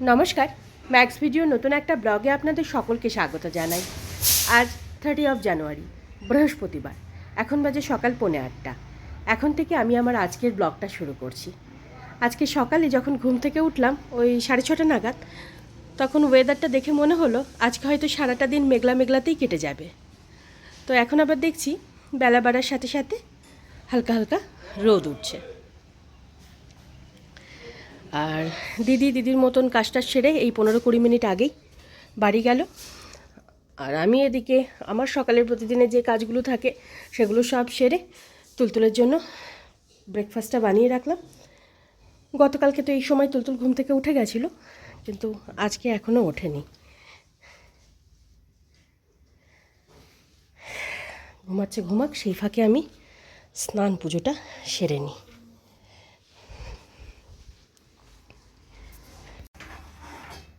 নমস্কার। Max video নতুন একটা ব্লগে আপনাদের সকলকে স্বাগত জানাই। আজ থার্টি অফ জানুয়ারি বৃহস্পতিবার। এখন বাজে সকাল পৌনে আটটা। এখন থেকে আমি আমার আজকের ব্লগটা শুরু করছি। আজকে সকালে যখন ঘুম থেকে উঠলাম, ওই সাড়ে ছটা নাগাদ, তখন ওয়েদারটা দেখে মনে হলো, আজকে হয়তো সারাটা দিন মেঘলা মেঘলাতেই কেটে যাবে। তো এখন আবার দেখছি, বেলা বাড়ার সাথে সাথে হালকা হালকা রোদ উঠছে। আর দিদি, দিদির মতন কাজটা সেরে এই পনেরো কুড়ি মিনিট আগেই বাড়ি গেল। আর আমি এদিকে আমার সকালের প্রতিদিনের যে কাজগুলো থাকে সেগুলো সব সেরে তুলতুলের জন্য ব্রেকফাস্টটা বানিয়ে রাখলাম। গতকালকে তো এই সময় তুলতুল ঘুম থেকে উঠে গেছিল, কিন্তু আজকে এখনও ওঠেনি। ঘুমাচ্ছে, ঘুমাক, সেই ফাঁকে আমি স্নান পুজোটা সেরে নিই।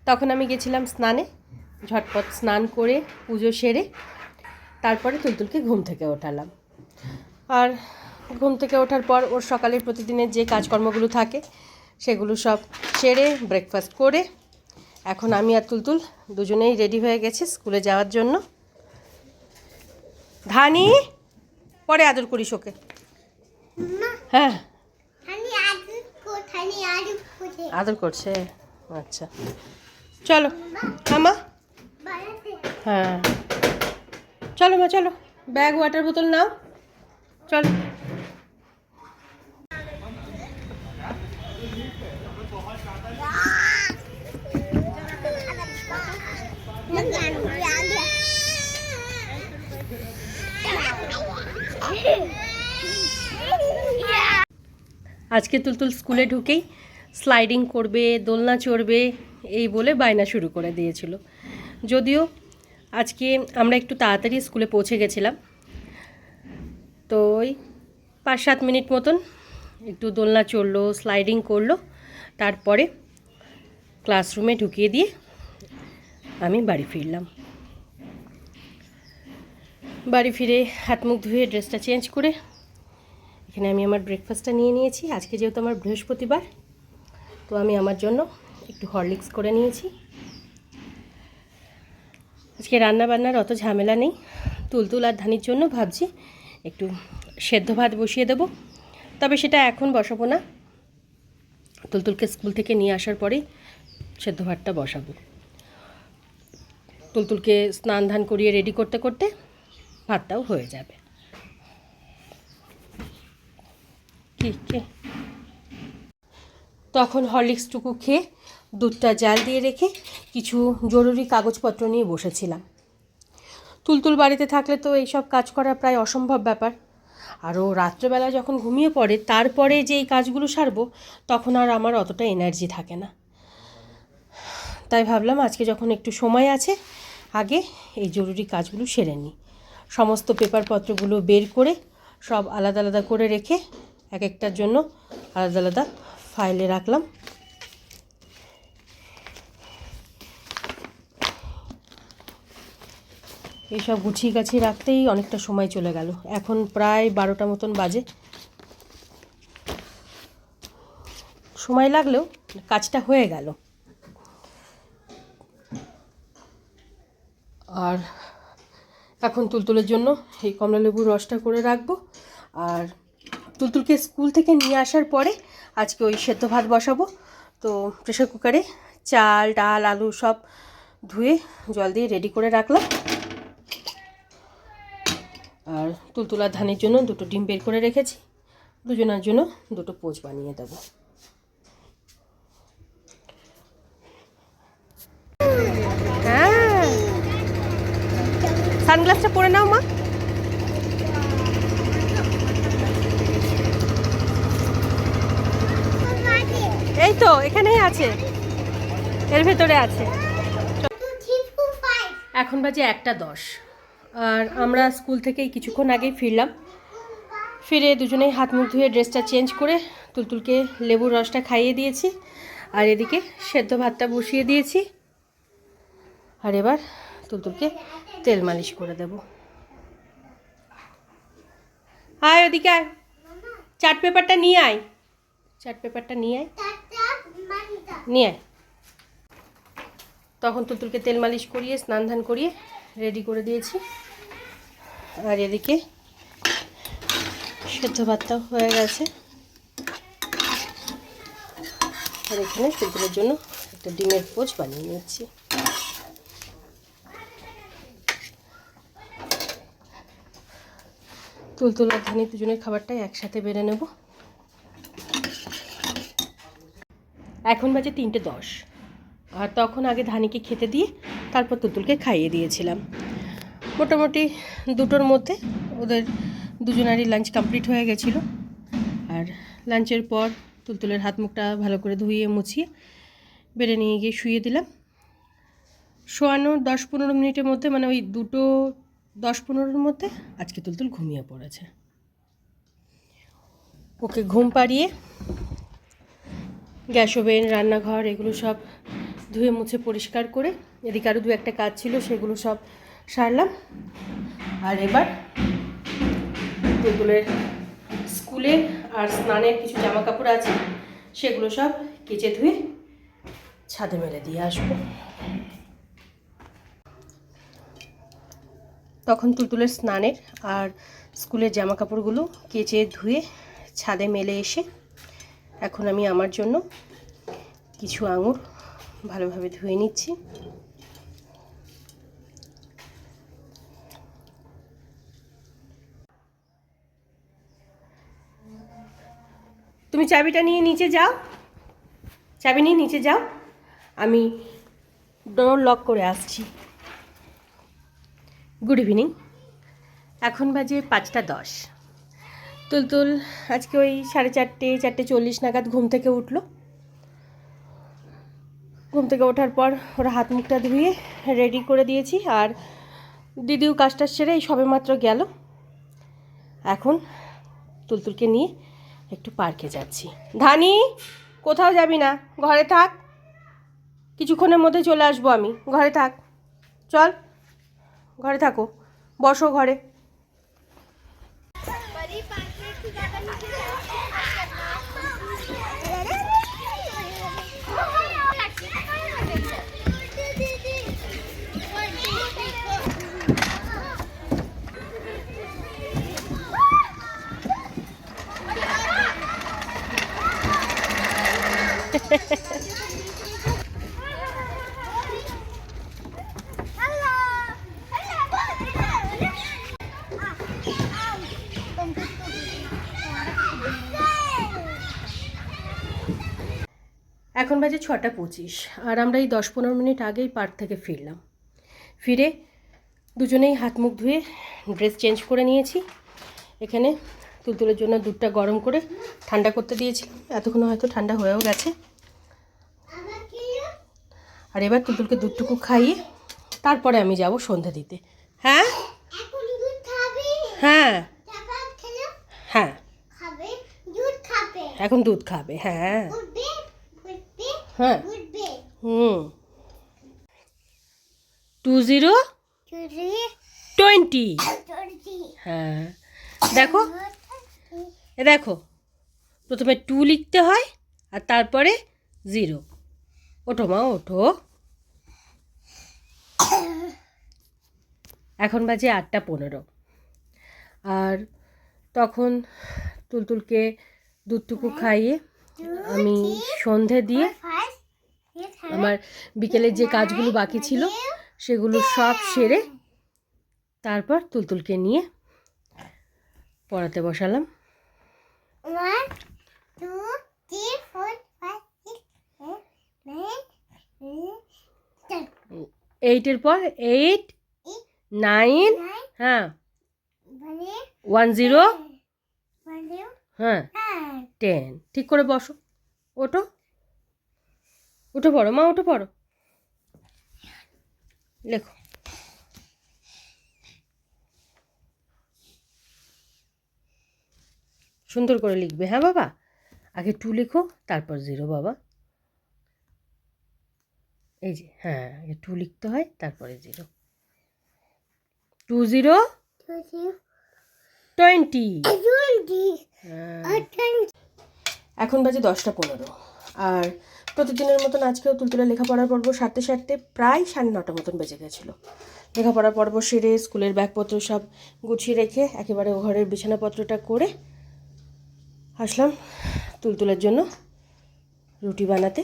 তখন আমি গেছিলাম স্নানে ঝটপট স্নান করে পুজো সেরে তারপরে তুলতুলকে ঘুম থেকে ওঠালাম। আর ঘুম থেকে ওঠার পর ওর সকালের প্রতিদিনের যে কাজকর্মগুলো থাকে সেগুলো সব সেরে ব্রেকফাস্ট করে এখন আমি আর তুলতুল দুজনেই রেডি হয়ে গেছি স্কুলে যাওয়ার জন্য। ধানি পরে আদর করিস ওকে। হ্যাঁ। আদর করছে আচ্ছা। চলো মা বাড়াতে হ্যাঁ। চলো মা, চলো। ব্যাগ ওয়াটার বোতল নাও। চলো। আজকে তুলতুল স্কুলে ঢুকেই স্লাইডিং করবে, দোলনা চড়বে এই বলে বায়না শুরু করে দিয়েছিল। যদিও আজকে আমরা একটু তাড়াতাড়ি স্কুলে পৌঁছে গেছিলাম। তো ওই পাঁচ সাত মিনিট মতন একটু দোলনা চড়লো স্লাইডিং করল, তারপরে ক্লাসরুমে ঢুকিয়ে দিয়ে আমি বাড়ি ফিরলাম। বাড়ি ফিরে হাত মুখ ধুয়ে ড্রেসটা চেঞ্জ করে এখানে আমি আমার ব্রেকফাস্টটা নিয়ে নিয়েছি। আজকে যেহেতু আমার বৃহস্পতিবার, তো আমি আমার জন্য একটু হরলিক্স করে নিয়েছি। আজকে রান্না বান্নার অত ঝামেলা নেই। তুলতুল আর ধানির জন্য ভাবছি একটু সেদ্ধ ভাত বসিয়ে দেব। তবে সেটা এখন বসাবো না। তুলতুলকে স্কুল থেকে নিয়ে আসার পরেই সেদ্ধ ভাতটা বসাবো। তুলতুলকে স্নান ধান করিয়ে রেডি করতে করতে ভাতটাও হয়ে যাবে। কি? তখন হরলিক্সটুকু খেয়ে দুধটা জাল দিয়ে রেখে কিছু জরুরি কাগজপত্র নিয়ে বসেছিলাম। তুলতুল বাড়িতে থাকলে তো এইসব কাজ করা প্রায় অসম্ভব ব্যাপার। আরও রাত্রেবেলা যখন ঘুমিয়ে পড়ে, তারপরে যে এই কাজগুলো সারবো, তখন আর আমার অতটা এনার্জি থাকে না। তাই ভাবলাম আজকে যখন একটু সময় আছে, আগে এই জরুরি কাজগুলো সেরে নিই। সমস্ত পেপারপত্রগুলো বের করে, সব আলাদা আলাদা করে রেখে এক একটার জন্য আলাদা আলাদা ফাইলে রাখলাম। এইসব গুছিয়ে গাছিয়ে রাখতেই অনেকটা সময় চলে গেল। এখন প্রায় বারোটা মতন বাজে। সময় লাগলেও কাজটা হয়ে গেল। আর এখন তুলতুলের জন্য এই কমলালেবুর রসটা করে রাখব। আর তুলতুলকে স্কুল থেকে নিয়ে আসার পরে আজকে ওই সেদ্ধ ভাত বসাবো। তো প্রেশার কুকারে চাল, ডাল, আলু সব ধুয়ে জল দিয়ে রেডি করে রাখলাম। আর তুলতুলার ধানের জন্য দুটো ডিম বের করে রেখেছি। দুজনের জন্য দুটো পোচ বানিয়ে দেবো। হ্যাঁ। সানগ্লাসটা পরে নাও মা। এই তো এখানেই আছে। এর ভেতরে আছে। এখন বাজে একটা দশ। আর আমরা স্কুল থেকেই কিছুক্ষণ আগেই ফিরলাম। ফিরে দুজনেই হাত মুখ ধুয়ে ড্রেসটা চেঞ্জ করে তুলতুলকে লেবুর রসটা খাইয়ে দিয়েছি আর এদিকে সেদ্ধ ভাতটা বসিয়ে দিয়েছি। আর এবার তুলতুলকে তেল মালিশ করে দেব। আয় ওদিকে আয়। চার্ট পেপারটা নিয়ে আয়। চার্ট পেপারটা নিয়ে আয়। নিয়ে আয়। তখন তুলতুলকে তেল মালিশ করিয়ে স্নান ধান করিয়ে রেডি করে দিয়েছি। আর এদিকে সেদ্ধ ভাতটাও হয়ে গেছে। আর এখানে তুলতুলের জন্য একটা ডিমের পোচ বানিয়ে নিচ্ছি। তুলতুল আর ধানি দুজনের খাবারটাই একসাথে বেড়ে নেব। এখন বাজে তিনটে দশ। আর তখন আগে ধানিকে খেতে দিয়ে তারপর তুতুলকে খাইয়ে দিয়েছিলাম। মোটামুটি দুটোর মধ্যে ওদের দুজনারই লাঞ্চ কমপ্লিট হয়ে গেছিল। আর লাঞ্চের পর তুলতুলের হাত মুখটা ভালো করে ধুইয়ে মুছিয়ে বেড়ে নিয়ে গিয়ে শুয়ে দিলাম। শোয়ানোর দশ পনেরো মিনিটের মধ্যে মানে ওই দুটো দশ পনেরোর মধ্যে আজকে তুলতুল ঘুমিয়ে পড়েছে। ওকে ঘুম পাড়িয়ে গ্যাস ওভেন, রান্নাঘর, এগুলো সব ধুয়ে মুছে পরিষ্কার করে, এদিকে আরও দু একটা কাজ ছিল, সেগুলো সব সারলাম। আর এবার তুলতুলের স্কুলে আর স্নানের কিছু জামা কাপড় আছে, সেগুলো সব কেচে ধুয়ে ছাদে মেলে দিয়ে আসব। তখন তুলতুলের স্নানের আর স্কুলের জামা কাপড়গুলো কেচে ধুয়ে ছাদে মেলে এসে, এখন আমি আমার জন্য কিছু আঙুর ভালোভাবে ধুয়ে নিচ্ছি। তুমি চাবিটা নিয়ে নিচে যাও। চাবি নিয়ে নিচে যাও। আমি ডোর লক করে আসছি। গুড ইভিনিং এখন বাজে পাঁচটা দশ। তুলতুল, আজকে ওই সাড়ে চারটে চারটে চল্লিশ নাগাদ ঘুম থেকে উঠল। ঘুম থেকে ওঠার পর ওরা হাত মুখটা ধুয়ে রেডি করে দিয়েছি আর দিদিও কাজটা সেরে এই সবে মাত্র গেল। এখন তুলতুলকে নিয়ে একটু পার্কে যাচ্ছি। ধানি, কোথাও যাবি না? ঘরে থাক। কিছুক্ষণের মধ্যে চলে আসব আমি। ঘরে থাক। চল। ঘরে থাকো। বসো ঘরে। এখন বাজে ছটা পঁচিশ আর আমরা এই দশ পনেরো মিনিট আগেই পার্ক থেকে ফিরলাম। ফিরে দুজনেই হাত মুখ ধুয়ে ড্রেস চেঞ্জ করে নিয়েছি। এখানে তুলতুলের জন্য দুধটা গরম করে ঠান্ডা করতে দিয়েছিলাম। এতক্ষণ হয়তো ঠান্ডা হয়েও গেছে। আর এবার তুলতুলকে দুধটুকু খাইয়ে তারপরে আমি যাব সন্ধ্যা দিতে। হ্যাঁ? হ্যাঁ। হ্যাঁ। এখন দুধ খাবে হ্যাঁ। হ্যাঁ। হুম। Two zero twenty. হ্যাঁ। দেখো। এ দেখো। প্রথমে টু লিখতে হয় আর তারপরে জিরো। ওঠো মা ওঠো। এখন বাজে আটটা পনেরো। আর তখন তুলতুলকে দুধটুকু খাইয়ে আমি সন্ধে দিয়ে আমার বিকেলের যে কাজগুলো বাকি ছিল সেগুলো সব সেরে তারপর তুলতুলকে নিয়ে পড়াতে বসালাম। এইটের পর এইট নাইন হ্যাঁ। ওয়ান জিরো হ্যাঁ। হ্যাঁ। টেন। ঠিক করে বসো। ওঠো। উঠে পড়ো। মা উঠে পড়ো। লেখো। সুন্দর করে লিখবে হ্যাঁ বাবা? আগে টু লিখো তারপর জিরো বাবা। এই যে হ্যাঁ আগে টু লিখতে হয় তারপরে জিরো টু জিরো টোয়েন্টি। হ্যাঁ। টোয়েন্টি। এখন বাজে দশটা পনেরো। আর প্রতিদিনের মতন আজকেও তুলতুলে লেখাপড়ার পর্ব সারতে সারতে প্রায় সাড়ে নটা মতন বেজে গেছিল। লেখাপড়ার পর্ব সেরে স্কুলের ব্যাগপত্র সব গুছিয়ে রেখে একেবারে ও ঘরের বিছানাপত্রটা করে আসলাম তুলতুলের জন্য রুটি বানাতে।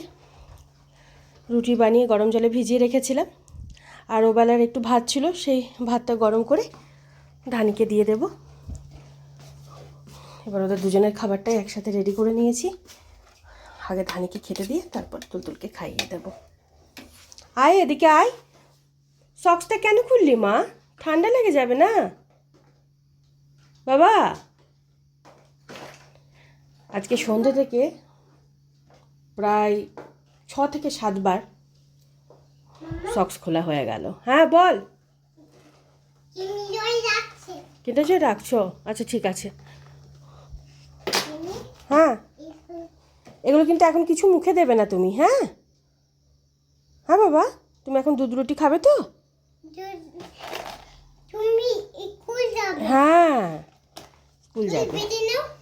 রুটি বানিয়ে গরম জলে ভিজিয়ে রেখেছিলাম। আর ওবেলার একটু ভাত ছিল সেই ভাতটা গরম করে ধানিকে দিয়ে দেব। এবার ওদের দুজনের খাবারটাই একসাথে রেডি করে নিয়েছি। আগে ধানিকে খেতে দিয়ে তারপর তুলতুলকে খাইয়ে দেব। আয় এদিকে আয়। সক্সটা কেন খুললি মা? ঠান্ডা লেগে যাবে না? বাবা! আজকে সন্ধ্যে থেকে প্রায় ছ থেকে সাতবার সক্স খোলা হয়ে গেল। হ্যাঁ বল। যে রাখছো? আচ্ছা ঠিক আছে। হ্যাঁ। এগুলো কিন্তু এখন কিছু মুখে দেবে না তুমি হ্যাঁ? হ্যাঁ বাবা তুমি এখন দুধ রুটি খাবে তো? তুমি স্কুল যাবে। হ্যাঁ স্কুল যাবে।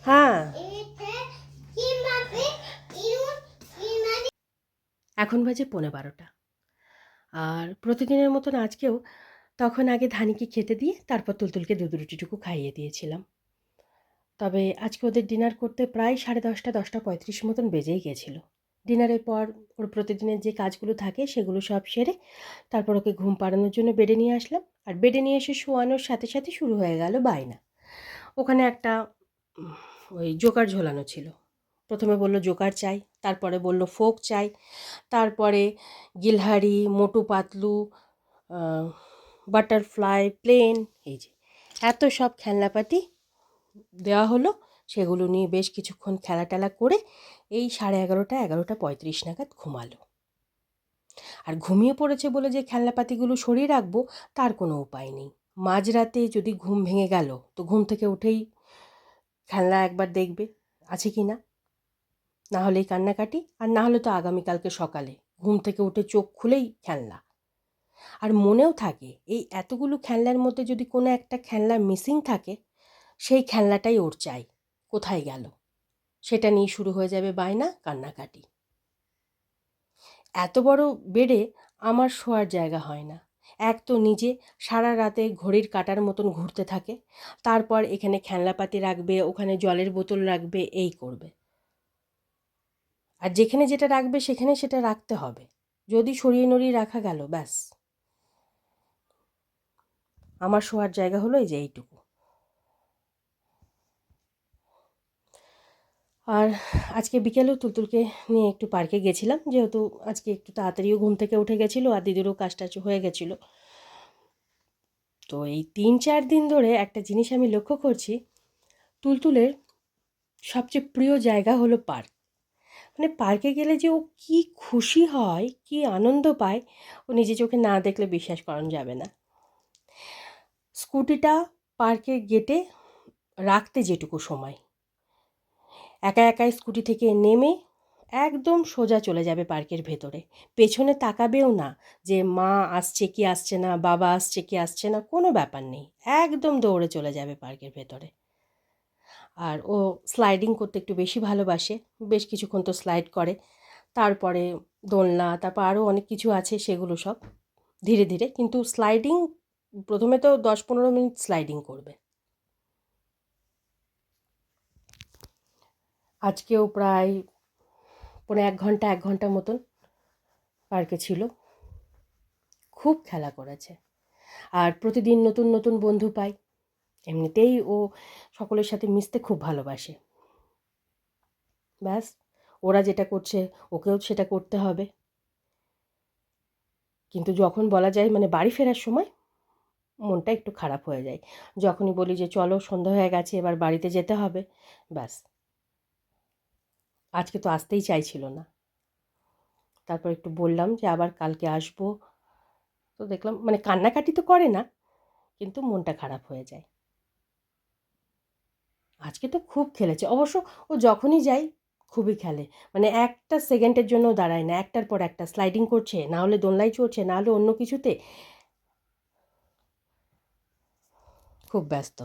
হ্যাঁ। ইমানি এখন বাজে পৌনে বারোটা। আর প্রতিদিনের মতন আজকেও তখন আগে ধানিকে খেতে দিয়ে তারপর তুলতুলকে দুধ রুটিটুকু খাইয়ে দিয়েছিলাম। তবে আজকে ওদের ডিনার করতে প্রায় সাড়ে দশটা দশটা পঁয়ত্রিশ মতন বেজেই গেছিল। ডিনারের পর ওর প্রতিদিনের যে কাজগুলো থাকে সেগুলো সব সেরে তারপর ওকে ঘুম পাড়ানোর জন্য বেডে নিয়ে আসলাম। আর বেডে নিয়ে এসে শোয়ানোর সাথে সাথে শুরু হয়ে গেল বায়না। ওখানে একটা ওই জোকার ঝোলানো ছিল। প্রথমে বলল, জোকার চাই। তারপরে বলল, ফোক চাই। তারপরে গিলহারি, মোটু পাতলু বাটারফ্লাই, প্লেন, এই যে, এত সব খেলনাপাতি দেওয়া হলো। সেগুলো নিয়ে বেশ কিছুক্ষণ খেলা টেলা করে এই সাড়ে এগারোটা এগারোটা পঁয়ত্রিশ নাগাদ ঘুমালো। আর ঘুমিয়ে পড়েছে বলে যে খেলনাপাতিগুলো সরিয়ে রাখব, তার কোনো উপায় নেই। মাঝরাতে যদি ঘুম ভেঙে গেল, তো ঘুম থেকে উঠেই খেলনা একবার দেখবে, আছে কি না? না হলেই কান্নাকাটি, আর না হলে তো আগামীকালকে সকালে। ঘুম থেকে উঠে চোখ খুলেই খেলনা। আর মনেও থাকে, এই এতগুলো খেলনার মধ্যে যদি কোনো একটা খেলনা মিসিং থাকে সেই খেলনাটাই ওর চাই। কোথায় গেল? সেটা নিয়ে শুরু হয়ে যাবে বায়না, কান্নাকাটি। এত বড় বেডে আমার শোয়ার জায়গা হয় না। এক তো নিজে সারা রাতে ঘড়ির কাটার মতন ঘুরতে থাকে, তারপর এখানে খেলনাপাতি রাখবে, ওখানে জলের বোতল রাখবে, এই করবে। আর যেখানে যেটা রাখবে সেখানে সেটা রাখতে হবে। যদি সরিয়ে নড়িয়ে রাখা গেল, ব্যাস। আমার শোয়ার জায়গা হলো এই যে এইটুকু। আর আজকে বিকেলেও তুলতুলকে নিয়ে একটু পার্কে গেছিলাম, যেহেতু আজকে একটু তাড়াতাড়িও ঘুম থেকে উঠে গেছিল আর দিদিরও কাজ টাজ হয়ে গেছিল। তো এই তিন চার দিন ধরে একটা জিনিস আমি লক্ষ্য করছি, তুলতুলের সবচেয়ে প্রিয় জায়গা হলো পার্ক। মানে পার্কে গেলে যে ও কি খুশি হয়, কি আনন্দ পায়, ও নিজে চোখে না দেখলে বিশ্বাস করানো যাবে না। স্কুটিটা পার্কের গেটে রাখতে যেটুকু সময় একা একাই স্কুটি থেকে নেমে একদম সোজা চলে যাবে পার্কের ভেতরে। পেছনে তাকাবেও না যে মা আসছে কি আসছে না, বাবা আসছে কি আসছে না, কোনো ব্যাপার নেই। একদম দৌড়ে চলে যাবে পার্কের ভেতরে। আর ও স্লাইডিং করতে একটু বেশি ভালোবাসে। বেশ কিছুক্ষণ তো স্লাইড করে। তারপরে দোলনা, তারপর আরও অনেক কিছু আছে সেগুলো সব ধীরে ধীরে। কিন্তু স্লাইডিং প্রথমে তো দশ পনেরো মিনিট স্লাইডিং করবে। আজকেও প্রায় পনেরো এক ঘণ্টা এক ঘণ্টা মতন পার্কে ছিল। খুব খেলা করেছে। আর প্রতিদিন নতুন নতুন বন্ধু পাই। এমনিতেই ও সকলের সাথে মিশতে খুব ভালোবাসে। ব্যাস, ওরা যেটা করছে, ওকেও সেটা করতে হবে। কিন্তু যখন বলা যায় মানে বাড়ি ফেরার সময় মনটা একটু খারাপ হয়ে যায়। যখনই বলি যে, চলো, সন্ধ্যা হয়ে গেছে, এবার বাড়িতে যেতে হবে। ব্যাস। আজকে তো আসতেই চাইছিল না। তারপর একটু বললাম যে, আবার কালকে আসব। তো দেখলাম মানে কান্নাকাটি তো করে না, কিন্তু মনটা খারাপ হয়ে যায়। আজকে তো খুব খেলেছে। অবশ্য ও যখনই যাই খুবই খেলে। মানে একটা সেকেন্ডের জন্য দাঁড়ায় না, একটার পর একটা, স্লাইডিং করছে, না হলে দোলনায় চড়ছে, না হলে অন্য কিছুতে। খুব ব্যস্ত।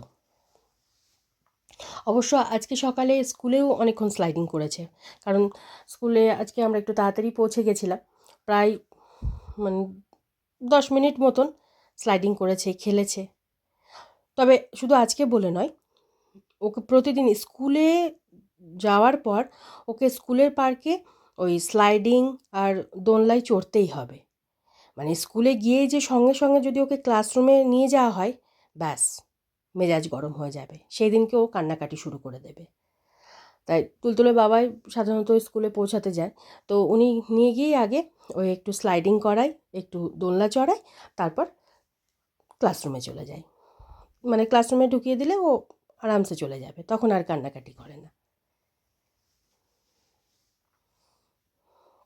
অবশ্য আজকে সকালে স্কুলেও অনেকক্ষণ স্লাইডিং করেছে। কারণ স্কুলে আজকে আমরা একটু তাড়াতাড়ি পৌঁছে গেছিলাম। প্রায় মানে দশ মিনিট মতন স্লাইডিং করেছে, খেলেছে। তবে শুধু আজকে বলে নয়, ওকে প্রতিদিন স্কুলে যাওয়ার পর ওকে স্কুলের পার্কে ওই স্লাইডিং আর দোলনায় চড়তেই হবে। মানে স্কুলে গিয়ে যে সঙ্গে সঙ্গে যদি ওকে ক্লাসরুমে নিয়ে যাওয়া হয়, ব্যাস। মেজাজ গরম হয়ে যাবে। সেই দিনকে ও কান্নাকাটি শুরু করে দেবে। তাই তুলতুলে বাবাই সাধারণত স্কুলে পৌঁছাতে যায়। তো উনি নিয়ে গিয়েই আগে ওই একটু স্লাইডিং করায়, একটু দোলনা চড়ায়, তারপর ক্লাসরুমে চলে যায়। মানে ক্লাসরুমে ঢুকিয়ে দিলে ও আরামসে চলে যাবে, তখন আর কান্নাকাটি করে না।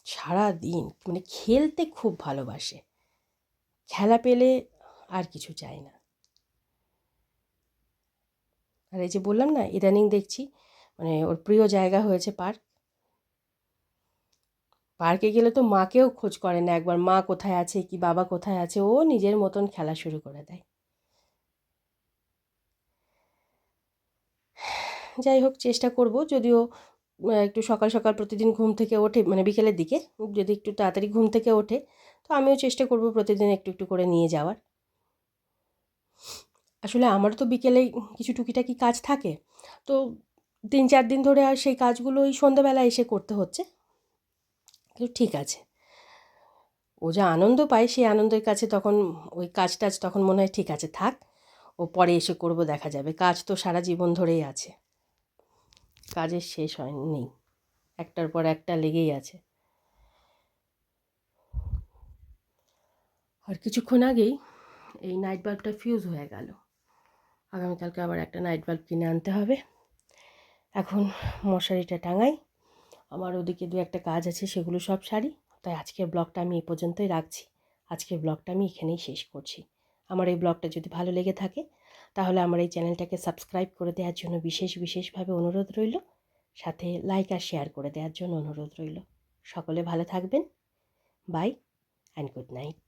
সারা দিন মানে খেলতে খুব ভালোবাসে। খেলা পেলে আর কিছু চায় না। আর এই যে বললাম না, ইদানিং দেখছি মানে ওর প্রিয় জায়গা হয়েছে পার্ক। পার্কে গেলে তো মাকেও খোঁজ করে না একবার, মা কোথায় আছে, কি বাবা কোথায় আছে, ও নিজের মতন খেলা শুরু করে দেয়। যাই হোক, চেষ্টা করব, যদিও একটু সকাল সকাল প্রতিদিন ঘুম থেকে ওঠে মানে বিকেলের দিকে, যদি একটু তাড়াতাড়ি ঘুম থেকে ওঠে, তো আমিও চেষ্টা করব প্রতিদিন একটু একটু করে নিয়ে যাওয়ার। আসলে আমারও তো বিকেলে কিছু টুকিটাকি কাজ থাকে। তো তিন চার দিন ধরে আর সেই কাজগুলো ওই সন্ধ্যাবেলা এসে করতে হচ্ছে। কিন্তু ঠিক আছে। ও যা আনন্দ পায় সেই আনন্দের কাছে তখন ওই কাজ টাজ তখন মনে হয় ঠিক আছে, থাক। ও পরে এসে করব, দেখা যাবে। কাজ তো সারা জীবন ধরেই আছে। কাজের শেষ হয় নেই একটার পর একটা লেগেই আছে। আর কিছুক্ষণ আগেই এই নাইট বাল্বটা ফিউজ হয়ে গেল। আগামীকালকে আবার একটা নাইট বাল্ব কিনে আনতে হবে। এখন মশারিটা টাঙাই। আমার ওদিকে দু একটা কাজ আছে, সেগুলো সব সারি। তাই আজকের ব্লগটা আমি এ পর্যন্তই রাখছি। আজকের ব্লগটা আমি এখানেই শেষ করছি। আমার এই ব্লগটা যদি ভালো লেগে থাকে, তাহলে আমার এই চ্যানেলটাকে সাবস্ক্রাইব করে দেওয়ার জন্য বিশেষ, বিশেষভাবে অনুরোধ রইল। সাথে লাইক আর শেয়ার করে দেওয়ার জন্য অনুরোধ রইল। সকলে ভালো থাকবেন। By and good night